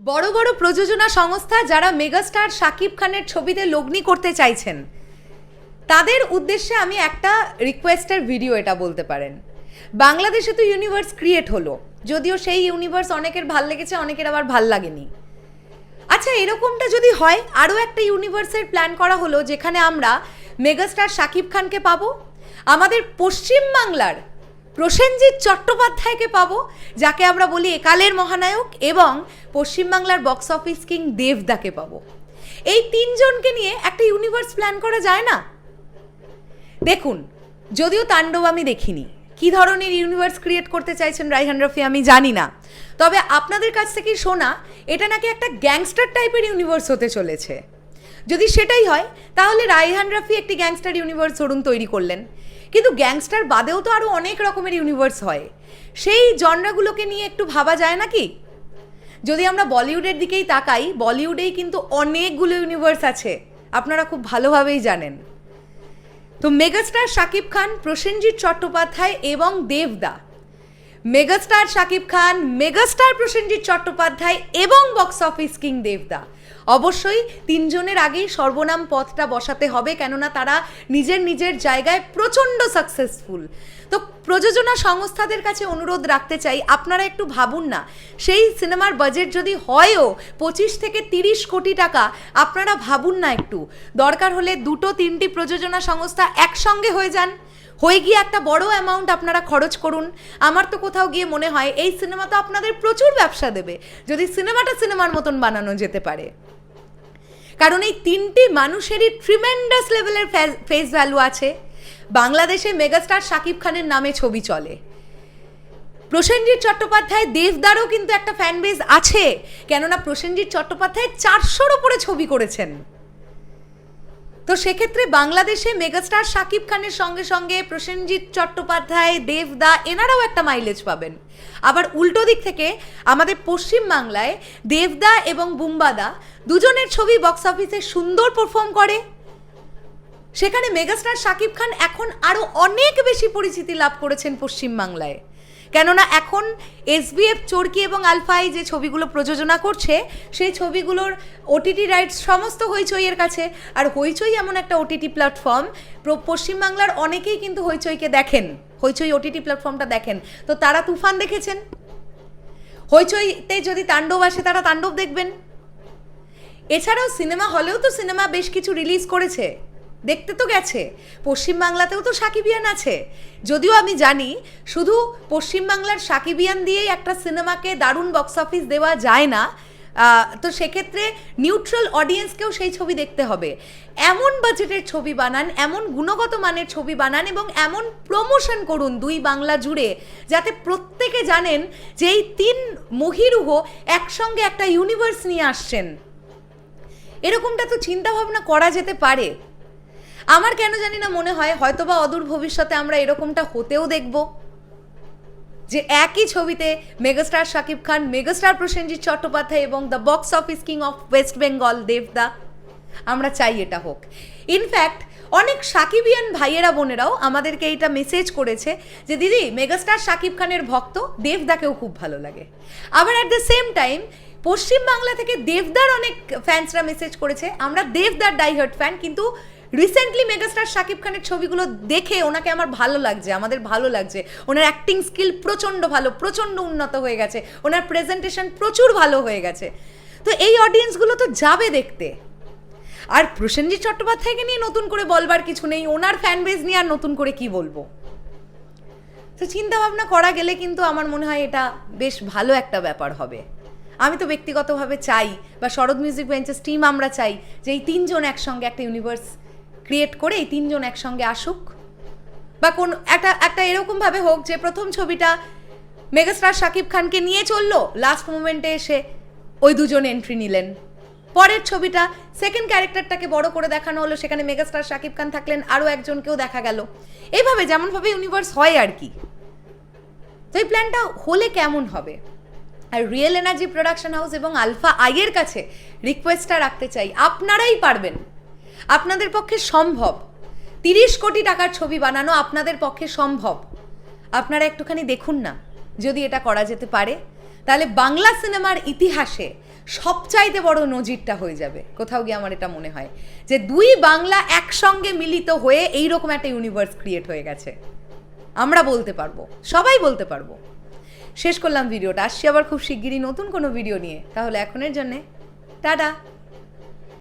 বড় বড় প্রযোজনা সংস্থা যারা মেগাস্টার শাকিব খানের ছবিতে লগ্নি করতে চাইছেন, তাদের উদ্দেশ্যে আমি একটা রিকোয়েস্টের ভিডিও এটা বলতে পারেন। বাংলাদেশে তো ইউনিভার্স ক্রিয়েট হলো, যদিও সেই ইউনিভার্স অনেকের ভালো লেগেছে, অনেকের আবার ভালো লাগেনি। আচ্ছা এরকমটা যদি হয়, আরও একটা ইউনিভার্সের প্ল্যান করা হলো, যেখানে আমরা মেগাস্টার শাকিব খানকে পাবো। আমাদের পশ্চিম বাংলার প্রসেনজিৎ চট্টোপাধ্যায়কে পাবো, যাকে আমরা বলি একালের মহানায়ক এবং পশ্চিমবাংলার বক্স অফিস কিং দেবদাকে পাবো। এই তিনজনকে নিয়ে একটা ইউনিভার্স প্ল্যান করা যায় না? দেখুন, যদিও তাণ্ডব আমি দেখিনি, কি ধরনের ইউনিভার্স ক্রিয়েট করতে চাইছেন রাইহান রফি আমি জানি না। তবে আপনাদের কাছ থেকে শোনা, এটা নাকি একটা গ্যাংস্টার টাইপের ইউনিভার্স হতে চলেছে। যদি সেটাই হয়, তাহলে রাইহান রফি একটি গ্যাংস্টার ইউনিভার্স ধরুন তৈরি করলেন। কিন্তু গ্যাংস্টার বাদেও তো আরও অনেক রকমের ইউনিভার্স হয়। সেই জনরাগুলোকে নিয়ে একটু ভাবা যায় নাকি? যদি আমরা বলিউডের দিকেই তাকাই, বলিউডেই কিন্তু অনেকগুলো ইউনিভার্স আছে। আপনারা খুব ভালোভাবেই জানেন। তো মেগাস্টার শাকিব খান, প্রসেনজিৎ চট্টোপাধ্যায় এবং দেবদা। মেগাস্টার শাকিব খান, মেগাস্টার প্রসেনজিৎ চট্টোপাধ্যায় এবং বক্স অফিস কিং দেবদা। অবশ্যই তিনজনের আগেই সর্বনাম পথটা বসাতে হবে, কেননা তারা নিজের নিজের জায়গায় প্রচণ্ড সাকসেসফুল তো প্রযোজনা সংস্থাদের কাছে অনুরোধ রাখতে চাই, আপনারা একটু ভাবুন না, সেই সিনেমার বাজেট যদি হয়ও পঁচিশ থেকে তিরিশ কোটি টাকা, আপনারা ভাবুন না একটু। দরকার হলে দুটো তিনটি প্রযোজনা সংস্থা একসঙ্গে হয়ে যান। হয়ে গিয়ে একটা বড় অ্যামাউন্ট আপনারা খরচ করুন। আমার তো কোথাও গিয়ে মনে হয়, এই সিনেমা তো আপনাদের প্রচুর ব্যবসা দেবে। যদি সিনেমাটা সিনেমার মতন বানানো যেতে পারে। কারণ এই তিনটি মানুষেরই ট্রিমেন্ডাস লেভেলের ফেস ভ্যালু আছে। বাংলাদেশে মেগাস্টার শাকিব খানের নামে ছবি চলে। প্রসেনজিৎ চট্টোপাধ্যায় দেবদারও কিন্তু একটা ফ্যান বেজ আছে। কেননা প্রসেনজিৎ চট্টোপাধ্যায় চারশোর ওপরে ছবি করেছেন। তো সেক্ষেত্রে বাংলাদেশে মেগাস্টার শাকিব খানের সঙ্গে সঙ্গে প্রসেনজিৎ চট্টোপাধ্যায় দেবদা এনারাও একটা মাইলেজ পাবেন। আবার উল্টো দিক থেকে আমাদের পশ্চিম বাংলায় দেবদা এবং বুম্বাদা দুজনের ছবি বক্স অফিসে সুন্দর পারফর্ম করে। সেখানে মেগাস্টার শাকিব খান এখন আরও অনেক বেশি পরিচিতি লাভ করেছেন পশ্চিমবাংলায় কেননা এখন এসবিএফ, চরকি এবং আলফাই যে ছবিগুলো প্রযোজনা করছে, সেই ছবিগুলোর ওটিটি রাইটস সমস্ত হইচইয়ের কাছে। আর হইচই এমন একটা ওটিটি প্ল্যাটফর্ম পশ্চিমবাংলার অনেকেই কিন্তু হইচইকে দেখেন। হইচই ওটিটি প্ল্যাটফর্মটা দেখেন। তো তারা তুফান দেখেছেন? হইচইতে যদি তাণ্ডব আসে, তারা তাণ্ডব দেখবেন। এছাড়াও সিনেমা হলেও তো সিনেমা বেশ কিছু রিলিজ করেছে। দেখতে তো গেছে। পশ্চিমবাংলাতেও তো সাকিবিয়ান আছে। যদিও আমি জানি, শুধু পশ্চিমবাংলার সাকিবিয়ান দিয়েই একটা সিনেমাকে দারুণ বক্স অফিস দেওয়া যায় না। তো সেক্ষেত্রে নিউট্রাল অডিয়েন্সকেও সেই ছবি দেখতে হবে। এমন বাজেটের ছবি বানান, এমন গুণগত মানের ছবি বানান এবং এমন প্রমোশন করুন দুই বাংলা জুড়ে, যাতে প্রত্যেকে জানেন যে এই তিন মহিরুহ একসঙ্গে একটা ইউনিভার্স নিয়ে আসছেন। এরকমটা তো চিন্তাভাবনা করা যেতে পারে। আমার কেন জানি না মনে হয়, হয়তোবা অদূর ভবিষ্যতে আমরা এরকমটা হতেও দেখব। যে একই ছবিতে মেগাস্টার শাকিব খান, মেগাস্টার প্রসেনজিৎ চট্টোপাধ্যায় এবং the box office king of West Bengal দেবদা আমরা চাই এটা হোক। ইনফ্যাক্ট অনেক সাকিবিয়ান ভাইয়েরা, বোনেরাও আমাদেরকে এইটা মেসেজ করেছে যে, দিদি, মেগাস্টার শাকিব খানের ভক্ত দেবদাকেও খুব ভালো লাগে। আবার at the same time Paschimbangla থেকে দেবদার অনেক ফ্যান্সরা মেসেজ করেছে, আমরা দেবদার ডাইহার্ট ফ্যান কিন্তু রিসেন্টলি মেগাস্টার শাকিব খানের ছবিগুলো দেখে ওনাকে আমার ভালো লাগছে, আমাদের ভালো লাগছে। ওনার অ্যাক্টিং স্কিল প্রচণ্ড ভালো, প্রচণ্ড উন্নত হয়ে গেছে। ওনার প্রেজেন্টেশন প্রচুর ভালো হয়ে গেছে। তো এই অডিয়েন্সগুলো তো যাবে দেখতে। আর প্রসেনজিৎ চট্টোপাধ্যায়কে নিয়ে নতুন করে বলবার কিছু নেই, ওনার ফ্যান বেজ নিয়ে আর নতুন করে কি বলব? তো চিন্তা ভাবনা করা গেলে কিন্তু আমার মনে হয় এটা বেশ ভালো একটা ব্যাপার হবে। আমি তো ব্যক্তিগতভাবে চাই, বা শরৎ মিউজিক বেঞ্চেস টিম আমরা চাই, যে এই তিনজন একসঙ্গে একটা ইউনিভার্স ক্রিয়েট করে এই তিনজন একসঙ্গে আসুক। বা কোন একটা একটা এরকমভাবে হোক যে প্রথম ছবিটা মেগাস্টার শাকিব খানকে নিয়ে চলল লাস্ট মোমেন্টে এসে ওই দুজন এন্ট্রি নিলেন। পরের ছবিটা সেকেন্ড ক্যারেক্টারটাকে বড় করে দেখানো হলো, সেখানে মেগাস্টার শাকিব খান থাকলেন, আরও একজনকেও দেখা গেল। এইভাবে যেমনভাবে ইউনিভার্স হয় আর কি। তো এই প্ল্যানটা হলে কেমন হবে? আর রিয়েল এনার্জি প্রোডাকশন হাউস এবং আলফা আইয়ের কাছে রিকোয়েস্টটা রাখতে চাই। আপনারাই পারবেন। আপনাদের পক্ষে সম্ভব। তিরিশ কোটি টাকার ছবি বানানো আপনাদের পক্ষে সম্ভব। আপনারা একটুখানি দেখুন না, যদি এটা করা যেতে পারে, তাহলে বাংলা সিনেমার ইতিহাসে সবচাইতে বড় নজিরটা হয়ে যাবে। কোথাও গিয়ে আমার এটা মনে হয় যে দুই বাংলা একসঙ্গে মিলিত হয়ে এইরকম একটা ইউনিভার্স ক্রিয়েট হয়ে গেছে। আমরা বলতে পারব, সবাই বলতে পারব। শেষ করলাম ভিডিওটা, আসছি আবার খুব শিগগিরই নতুন কোনো ভিডিও নিয়ে। তাহলে এখনের জন্যে, টাটা।